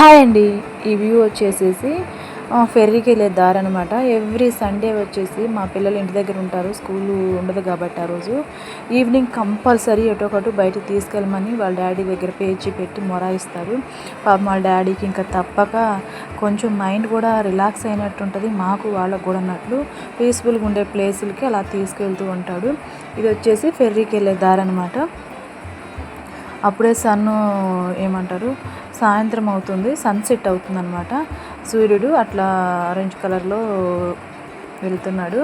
Hi అండి. ఈ view వచ్చేసేసి ఫెర్రీకి వెళ్ళే దారి అనమాట ఎవ్రీ సండే వచ్చేసి మా పిల్లలు ఇంటి దగ్గర ఉంటారు స్కూల్ ఉండదు కాబట్టి ఆ రోజు. ఈవినింగ్ కంపల్సరీ ఎటో ఒకటి బయటకు తీసుకెళ్ళమని వాళ్ళ డాడీ దగ్గర పేచి పెట్టి మొరాయిస్తారు. పాప వాళ్ళ డాడీకి ఇంకా తప్పక కొంచెం మైండ్ కూడా రిలాక్స్ అయినట్టు ఉంటుంది మాకు వాళ్ళకు కూడా అన్నట్లు పీస్ఫుల్గా ఉండే ప్లేసులకి అలా తీసుకెళ్తూ ఉంటాడు. ఇది వచ్చేసి ఫెర్రీకి వెళ్ళే దారి అనమాట అప్పుడే సన్ను ఏమంటారు సాయంత్రం అవుతుంది సన్సెట్ అవుతుంది అనమాట సూర్యుడు అట్లా ఆరెంజ్ కలర్లో వెళ్తున్నాడు.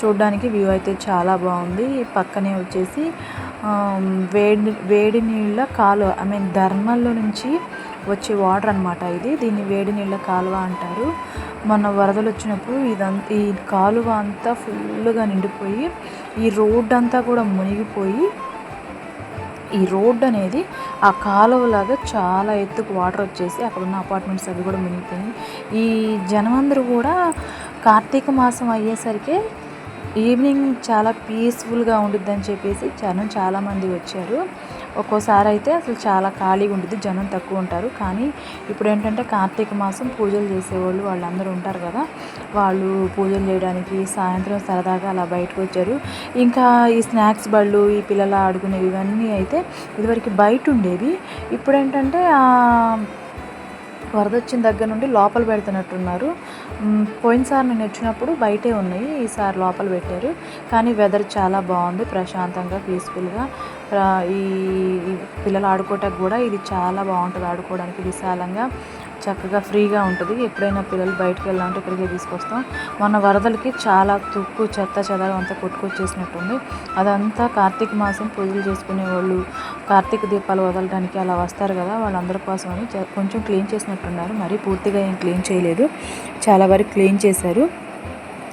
చూడ్డానికి వ్యూ అయితే చాలా బాగుంది. పక్కనే వచ్చేసి వేడి వేడి నీళ్ళ కాలువ ఐ మీన్ ధర్మల్లో నుంచి వచ్చే వాటర్ అనమాట ఇది. దీన్ని వేడి నీళ్ళ కాలువ అంటారు. మొన్న వరదలు వచ్చినప్పుడు ఇదంతా ఈ కాలువ అంతా ఫుల్గా నిండిపోయి ఈ రోడ్ అంతా కూడా మునిగిపోయి ఈ రోడ్డు అనేది ఆ కాలువలాగా చాలా ఎత్తుకు వాటర్ వచ్చేసి అక్కడ ఉన్న అపార్ట్మెంట్స్ అవి కూడా మునిగిపోయింది ఈ జనం అందరూ కూడా కార్తీక మాసం అయ్యేసరికి ఈవినింగ్ చాలా పీస్ఫుల్గా ఉండిద్దని చెప్పేసి జనం చాలామంది వచ్చారు. ఒక్కోసారి అయితే అసలు చాలా ఖాళీగా ఉంటుంది జనం తక్కువ ఉంటారు. కానీ ఇప్పుడు ఏంటంటే కార్తీక మాసం పూజలు చేసేవాళ్ళు వాళ్ళందరూ ఉంటారు కదా. వాళ్ళు పూజలు చేయడానికి సాయంత్రం సరదాగా అలా బయటకు వచ్చారు. ఇంకా ఈ స్నాక్స్ బళ్ళు ఈ పిల్లలు ఆడుకునేవి ఇవన్నీ అయితే ఇదివరకు బయట ఉండేవి. ఇప్పుడు ఏంటంటే వరద వచ్చిన దగ్గర నుండి లోపల పెడుతున్నట్టున్నారు. పోయినసారి నేను వచ్చినప్పుడు బయటే ఉన్నాయి ఈసారి లోపల పెట్టారు. కానీ వెదర్ చాలా బాగుంది ప్రశాంతంగా పీస్ఫుల్గా ఈ పిల్లలు ఆడుకోవటానికి కూడా ఇది చాలా బాగుంటుంది ఆడుకోవడానికి విశాలంగా చక్కగా ఫ్రీగా ఉంటుంది. ఎప్పుడైనా పిల్లలు బయటకు వెళ్ళాలంటే ఇక్కడికే తీసుకొస్తాం. మొన్న వరదలకి చాలా తుక్కు చెత్త చెదారం అంతా కొట్టుకొచ్చేసినట్టుంది. అదంతా కార్తీక మాసం పూజలు చేసుకునే వాళ్ళు కార్తీక దీపాలు వదలడానికి అలా వస్తారు కదా వాళ్ళందరి కోసం అని కొంచెం క్లీన్ చేసినట్టున్నారు. మరీ పూర్తిగా ఏం క్లీన్ చేయలేదు. చాలా వరకు క్లీన్ చేశారు.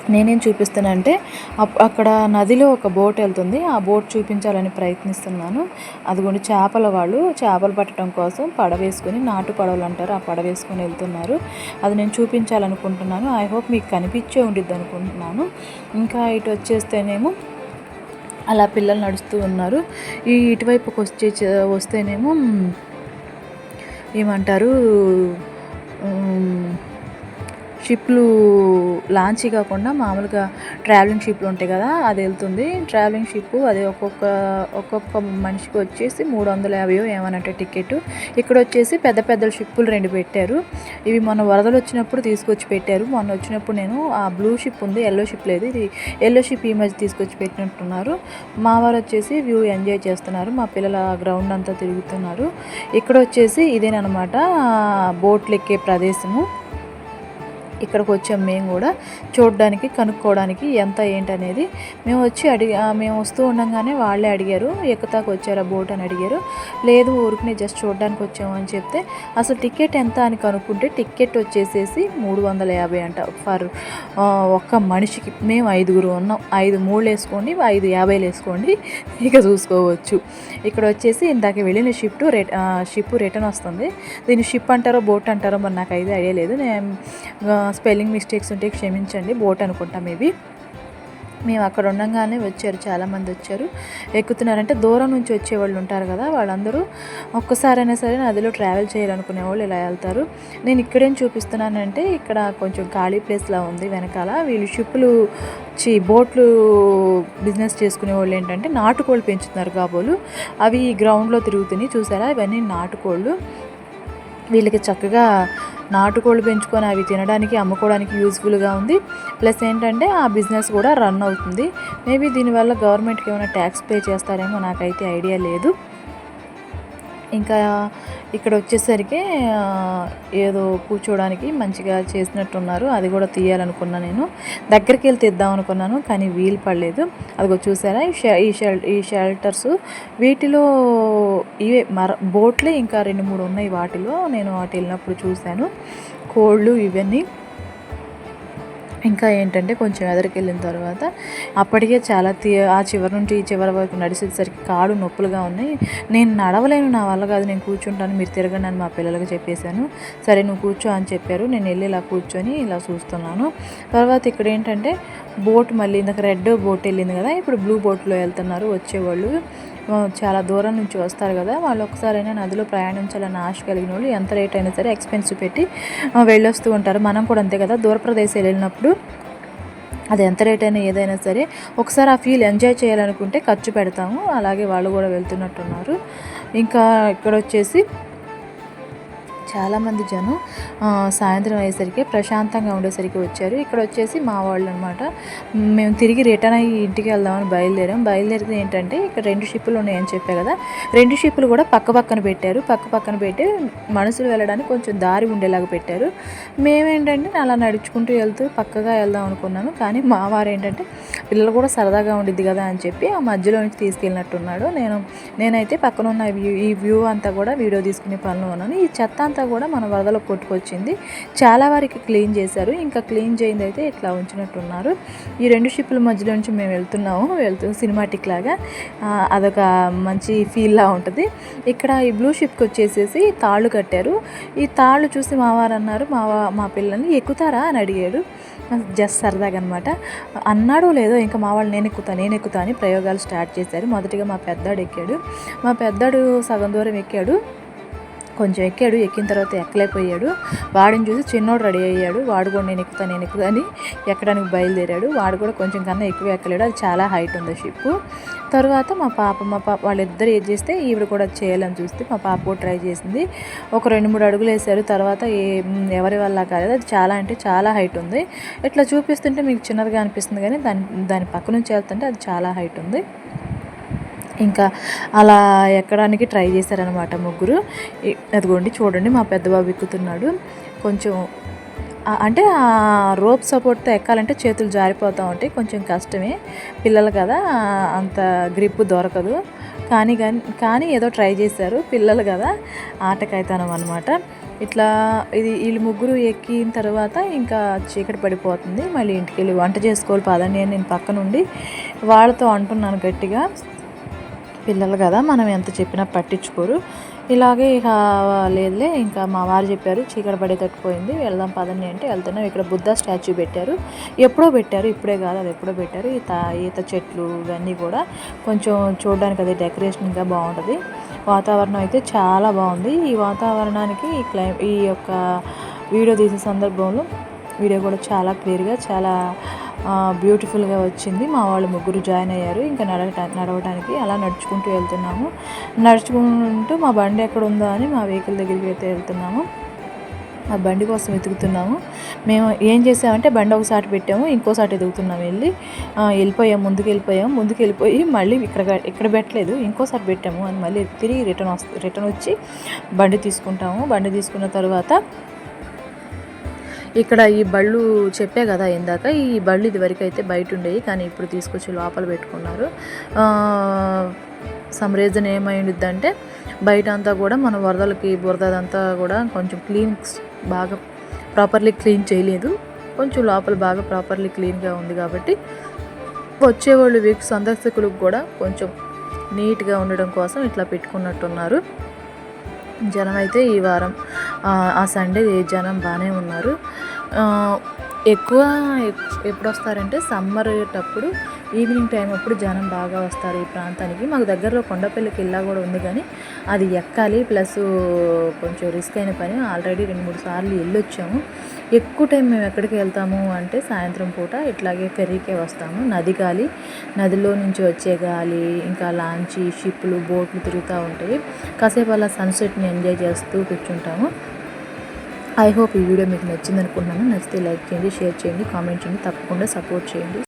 నేనేం చూపిస్తున్నా అంటే అప్- అక్కడ నదిలో ఒక బోట్ వెళ్తుంది. ఆ బోట్ చూపించాలని ప్రయత్నిస్తున్నాను. అదిగోండి చేపల వాళ్ళు చేపలు పట్టడం కోసం పడవేసుకొని నాటు పడవలు అంటారు ఆ పడవేసుకొని వెళ్తున్నారు. అది నేను చూపించాలనుకుంటున్నాను. ఐ హోప్ మీకు కనిపించే ఉండిద్ది అనుకుంటున్నాను. ఇంకా ఇటు వచ్చేస్తేనేమో అలా పిల్లలు నడుస్తూ ఉన్నారు. ఈ ఇటువైపుకి వచ్చే వస్తేనేమో ఏమంటారు షిప్లు లాంచీ కాకుండా మామూలుగా ట్రావెలింగ్ షిప్లు ఉంటాయి కదా అది వెళ్తుంది. ట్రావెలింగ్ షిప్ అది ఒక్కొక్క ఒక్కొక్క మనిషికి వచ్చేసి మూడు వందల యాభై ఏమనంటే టికెట్ ఇక్కడ వచ్చేసి పెద్ద పెద్ద షిప్పులు రెండు పెట్టారు. ఇవి మొన్న వరదలు వచ్చినప్పుడు తీసుకొచ్చి పెట్టారు. మొన్న వచ్చినప్పుడు నేను ఆ బ్లూ షిప్ ఉంది ఎల్లో షిప్ లేదు ఇది ఎల్లో షిప్ ఈ మధ్య తీసుకొచ్చి పెట్టినట్టున్నారు. మా వారు వచ్చేసి వ్యూ ఎంజాయ్ చేస్తున్నారు. మా పిల్లల గ్రౌండ్ అంతా తిరుగుతున్నారు. ఇక్కడ వచ్చేసి ఇదేనమాట బోట్లు ఎక్కే ప్రదేశము. ఇక్కడికి వచ్చాం మేము కూడా. చూడడానికి కనుక్కోవడానికి ఎంత ఏంటనేది మేము వచ్చి అడిగి మేము వస్తూ ఉండగానే వాళ్ళే అడిగారు. ఎక్కుతాకు వచ్చారా బోట్ అని అడిగారు. లేదు ఊరికి జస్ట్ చూడడానికి వచ్చాము అని చెప్తే అసలు టికెట్ ఎంత అని కనుక్కుంటే టికెట్ వచ్చేసేసి మూడు వందల యాభై అంట. ఫర్ ఒక్క మనిషికి మేము ఐదుగురు ఉన్నాం. ఐదు మూడు వేసుకోండి ఐదు యాభైలు వేసుకోండి ఇక చూసుకోవచ్చు. ఇక్కడ వచ్చేసి ఇందాక వెళ్ళిన షిఫ్ట్ రిట షిప్ రిటర్న్ వస్తుంది. దీన్ని షిప్ అంటారో బోట్ అంటారో మరి నాకు అయితే ఐడియా లేదు. నేను స్పెల్లింగ్ మిస్టేక్స్ ఉంటే క్షమించండి బోట్ అనుకుంటా మేబీ. మేము అక్కడ ఉండగానే వచ్చారు చాలామంది వచ్చారు. ఎక్కుతున్నారంటే దూరం నుంచి వచ్చే వాళ్ళు ఉంటారు కదా వాళ్ళందరూ ఒక్కసారైనా సరే నదిలో ట్రావెల్ చేయాలనుకునే వాళ్ళు ఇలా వెళ్తారు. నేను ఇక్కడేం చూపిస్తున్నానంటే ఇక్కడ కొంచెం ఖాళీ ప్లేస్లా ఉంది వెనకాల. వీళ్ళు షిప్పులు చి బోట్లు బిజినెస్ చేసుకునే వాళ్ళు ఏంటంటే నాటుకోళ్ళు పెంచుతున్నారు కాబోలు. అవి గ్రౌండ్లో తిరుగుతున్నాయి చూసారా? ఇవన్నీ నాటుకోళ్ళు. వీళ్ళకి చక్కగా నాటుకోళ్ళు పెంచుకొని అవి తినడానికి అమ్ముకోవడానికి యూజ్ఫుల్గా ఉంది. ప్లస్ ఏంటంటే ఆ బిజినెస్ కూడా రన్ అవుతుంది. మేబీ దీనివల్ల గవర్నమెంట్కి ఏమైనా ట్యాక్స్ పే చేస్తారేమో నాకైతే ఐడియా లేదు. ఇంకా ఇక్కడ వచ్చేసరికి ఏదో కూర్చోవడానికి మంచిగా చేసినట్టున్నారు. అది కూడా తీయాలనుకున్నా నేను. దగ్గరికి వెళ్ళి తీద్దాం అనుకున్నాను కానీ వీలు పడలేదు. అదిగో చూసారా ఈ షె ఈ షెల్ ఈ షెల్టర్స్. వీటిలో ఇవే మర బోట్లే ఇంకా రెండు మూడు ఉన్నాయి వాటిలో. నేను వాటి వెళ్ళినప్పుడు చూశాను. కోళ్ళు ఇవన్నీ. ఇంకా ఏంటంటే కొంచెం ఎదరికి వెళ్ళిన తర్వాత అప్పటికే చాలా తీ ఆ చివరి నుండి ఈ చివరి వరకు నడిచేసరికి కాడు నొప్పులుగా ఉన్నాయి. నేను నడవలేను నా వల్ల కాదు నేను కూర్చుంటాను మీరు తిరగండి అని మా పిల్లలకి చెప్పేశాను. సరే నువ్వు కూర్చో అని చెప్పారు. నేను వెళ్ళి ఇలా కూర్చొని ఇలా చూస్తున్నాను. తర్వాత ఇక్కడ ఏంటంటే బోట్ మళ్ళీ ఇందాక రెడ్ బోట్ వెళ్ళింది కదా ఇప్పుడు బ్లూ బోట్లో వెళ్తున్నారు వచ్చేవాళ్ళు. చాలా దూరం నుంచి వస్తారు కదా వాళ్ళు ఒకసారైనా నదిలో ప్రయాణించాలని ఆశ కలిగిన వాళ్ళు ఎంత రేట్ అయినా సరే ఎక్స్పెన్సివ్ పెట్టి వెళ్ళొస్తూ ఉంటారు. మనం కూడా అంతే కదా దూర ప్రదేశాలు వెళ్ళినప్పుడు అది ఎంత రేట్ అయినా ఏదైనా సరే ఒకసారి ఆ ఫీల్ ఎంజాయ్ చేయాలనుకుంటే ఖర్చు పెడతాము. అలాగే వాళ్ళు కూడా వెళ్తున్నట్టున్నారు. ఇంకా ఇక్కడ వచ్చేసి చాలామంది జనం సాయంత్రం అయ్యేసరికి ప్రశాంతంగా ఉండేసరికి వచ్చారు. ఇక్కడ వచ్చేసి మా వాళ్ళు అనమాట మేము తిరిగి రిటర్న్ అయ్యి ఇంటికి వెళ్దామని బయలుదేరాం. బయలుదేరితే ఏంటంటే ఇక్కడ రెండు షిప్పులు ఉన్నాయని చెప్పా కదా రెండు షిప్పులు కూడా పక్క పక్కన పెట్టారు. పక్క పక్కన పెట్టి మనుషులు వెళ్ళడానికి కొంచెం దారి ఉండేలాగా పెట్టారు. మేమేంటంటే అలా నడుచుకుంటూ వెళ్తూ పక్కగా వెళ్దాం అనుకున్నాను. కానీ మా వారు ఏంటంటే పిల్లలు కూడా సరదాగా ఉండిద్ది కదా అని చెప్పి ఆ మధ్యలో నుంచి తీసుకెళ్ళినట్టున్నాడు. నేను నేనైతే పక్కన ఉన్న వ్యూ ఈ వ్యూ అంతా కూడా వీడియో తీసుకునే పనులు ఉన్నాను. ఈ చెత్త అంతా కూడా మన వరదలో కొట్టుకొచ్చింది. చాలా వరకు క్లీన్ చేశారు. ఇంకా క్లీన్ చేయింది అయితే ఇట్లా ఉంచినట్టున్నారు. ఈ రెండు షిప్పుల మధ్యలో నుంచి మేము వెళ్తున్నాము. వెళ్తూ సినిమాటిక్ లాగా. అదొక మంచి ఫీల్లా ఉంటుంది. ఇక్కడ ఈ బ్లూ షిప్కి వచ్చేసేసి తాళ్ళు కట్టారు. ఈ తాళ్ళు చూసి మావారు అన్నారు మావా మా పిల్లల్ని ఎక్కుతారా? అని అడిగాడు జస్ట్ సరదాగా అనమాట అన్నాడు లేదో ఇంకా మా వాళ్ళు నేను ఎక్కుతా నేను ఎక్కుతా అని ప్రయోగాలు స్టార్ట్ చేశారు. మొదటిగా మా పెద్దాడు ఎక్కాడు. మా పెద్దాడు సగం దూరం ఎక్కాడు. కొంచెం ఎక్కాడు ఎక్కిన తర్వాత ఎక్కలేకపోయాడు. వాడిని చూసి చిన్నోడు రెడీ అయ్యాడు. వాడు కూడా నేను ఎక్కుతా నేను ఎక్కుతా అని ఎక్కడానికి బయలుదేరాడు. వాడు కూడా కొంచెం కన్నా ఎక్కువ ఎక్కలేడు. అది చాలా హైట్ ఉంది షిప్ తర్వాత మా పాప మా పాప వాళ్ళిద్దరు ఏది చేస్తే ఈవిడ కూడా చేయాలని చూస్తే మా పాప కూడా ట్రై చేసింది. ఒక రెండు మూడు అడుగులు వేశారు తర్వాత ఏ ఎవరి వల్ల కాలేదు. అది చాలా అంటే చాలా హైట్ ఉంది. ఇట్లా చూపిస్తుంటే మీకు చిన్నదిగా అనిపిస్తుంది కానీ దాని దాని పక్క నుంచి వెళ్తుంటే అది చాలా హైట్ ఉంది. ఇంకా అలా ఎక్కడానికి ట్రై చేశారనమాట ముగ్గురు. అదిగోండి చూడండి మా పెద్దబాబు ఎక్కుతున్నాడు. కొంచెం అంటే ఆ రోప్ సపోర్ట్తో ఎక్కాలంటే చేతులు జారిపోతూ ఉంటాయి కొంచెం కష్టమే. పిల్లలు కదా అంత గ్రిప్ దొరకదు. కానీ కానీ కానీ ఏదో ట్రై చేశారు పిల్లలు కదా ఆటకైతానం అనమాట ఇట్లా ఇది వీళ్ళు ముగ్గురు ఎక్కిన తర్వాత ఇంకా చీకటి పడిపోతుంది. మళ్ళీ ఇంటికి వెళ్ళి వంట చేసుకోవాలి పదండి అని నేను పక్కనుండి వాళ్ళతో అంటున్నాను గట్టిగా. పిల్లలు కదా మనం ఎంత చెప్పినా పట్టించుకోరు. ఇలాగే ఇక లేదులే ఇంకా మా వారు చెప్పారు చీకటి పడే తట్టుపోయింది వెళ్దాం పదండి అంటే వెళ్తున్నాం. ఇక్కడ బుద్ధ స్టాచ్యూ పెట్టారు. ఎప్పుడో పెట్టారు ఇప్పుడే కాదు అది ఎప్పుడో పెట్టారు. ఈత ఈత చెట్లు ఇవన్నీ కూడా కొంచెం చూడడానికి అది డెకరేషన్గా బాగుంటుంది. వాతావరణం అయితే చాలా బాగుంది. ఈ వాతావరణానికి ఈ క్లై ఈ యొక్క వీడియో తీసే సందర్భంలో వీడియో కూడా చాలా క్లియర్గా చాలా బ్యూటిఫుల్గా వచ్చింది. మా వాళ్ళు ముగ్గురు జాయిన్ అయ్యారు. ఇంకా నడవటా నడవడానికి అలా నడుచుకుంటూ వెళ్తున్నాము. నడుచుకుంటూ మా బండి ఎక్కడ ఉందో అని మా వెహికల్ దగ్గరికి అయితే వెళ్తున్నాము. ఆ బండి కోసం వెతుకుతున్నాము. మేము ఏం చేసామంటే బండి ఒకసారి పెట్టాము ఇంకోసారి ఎదుగుతున్నాం వెళ్ళి. వెళ్ళిపోయాం ముందుకు వెళ్ళిపోయాం ముందుకు వెళ్ళిపోయి మళ్ళీ ఇక్కడ ఇక్కడ పెట్టలేదు ఇంకోసారి పెట్టాము. అని మళ్ళీ తిరిగి రిటర్న్ వస్తు రిటర్న్ వచ్చి బండి తీసుకుంటాము. బండి తీసుకున్న తర్వాత ఇక్కడ ఈ బళ్ళు చెప్పే కదా ఇందాక ఈ బళ్ళు ఇదివరకు అయితే బయట ఉండేవి కానీ ఇప్పుడు తీసుకొచ్చి లోపల పెట్టుకున్నారు. సమ్ రీజన్ ఏమై ఉండిద్దంటే బయట అంతా కూడా మన వరదలకి బురదంతా కూడా కొంచెం క్లీన్ బాగా ప్రాపర్లీ క్లీన్ చేయలేదు. కొంచెం లోపల బాగా ప్రాపర్లీ క్లీన్గా ఉంది కాబట్టి వచ్చేవాళ్ళు వీక్ సందర్శకులకు కూడా కొంచెం నీట్గా ఉండడం కోసం ఇట్లా పెట్టుకున్నట్టున్నారు. జనం అయితే ఈ వారం ఆ, సండే జనం బాగానే ఉన్నారు. ఎక్కువ ఎప్పుడు వస్తారంటే సమ్మర్ అయ్యేటప్పుడు ఈవినింగ్ టైం అప్పుడు జనం బాగా వస్తారు ఈ ప్రాంతానికి. మాకు దగ్గరలో కొండపల్లికి ఇల్లా కూడా ఉంది కానీ అది ఎక్కాలి ప్లస్ కొంచెం రిస్క్ అయిన పని. ఆల్రెడీ రెండు మూడు సార్లు వెళ్ళొచ్చాము ఎక్కువ టైం మేము ఎక్కడికి వెళ్తాము అంటే సాయంత్రం పూట ఇట్లాగే ఫెర్రీకే వస్తాము. నది గాలి నదిలో నుంచి వచ్చే గాలి ఇంకా లాంచి షిప్లు బోట్లు తిరుగుతూ ఉంటాయి. కాసేపు అలా సన్సెట్ని ఎంజాయ్ చేస్తూ కూర్చుంటాము. ఐ హోప్ ఈ వీడియో మీకు నచ్చింది అనుకుంటున్నాను నచ్చితే లైక్ చేయండి షేర్ చేయండి కామెంట్ చేయండి. తప్పకుండా సపోర్ట్ చేయండి.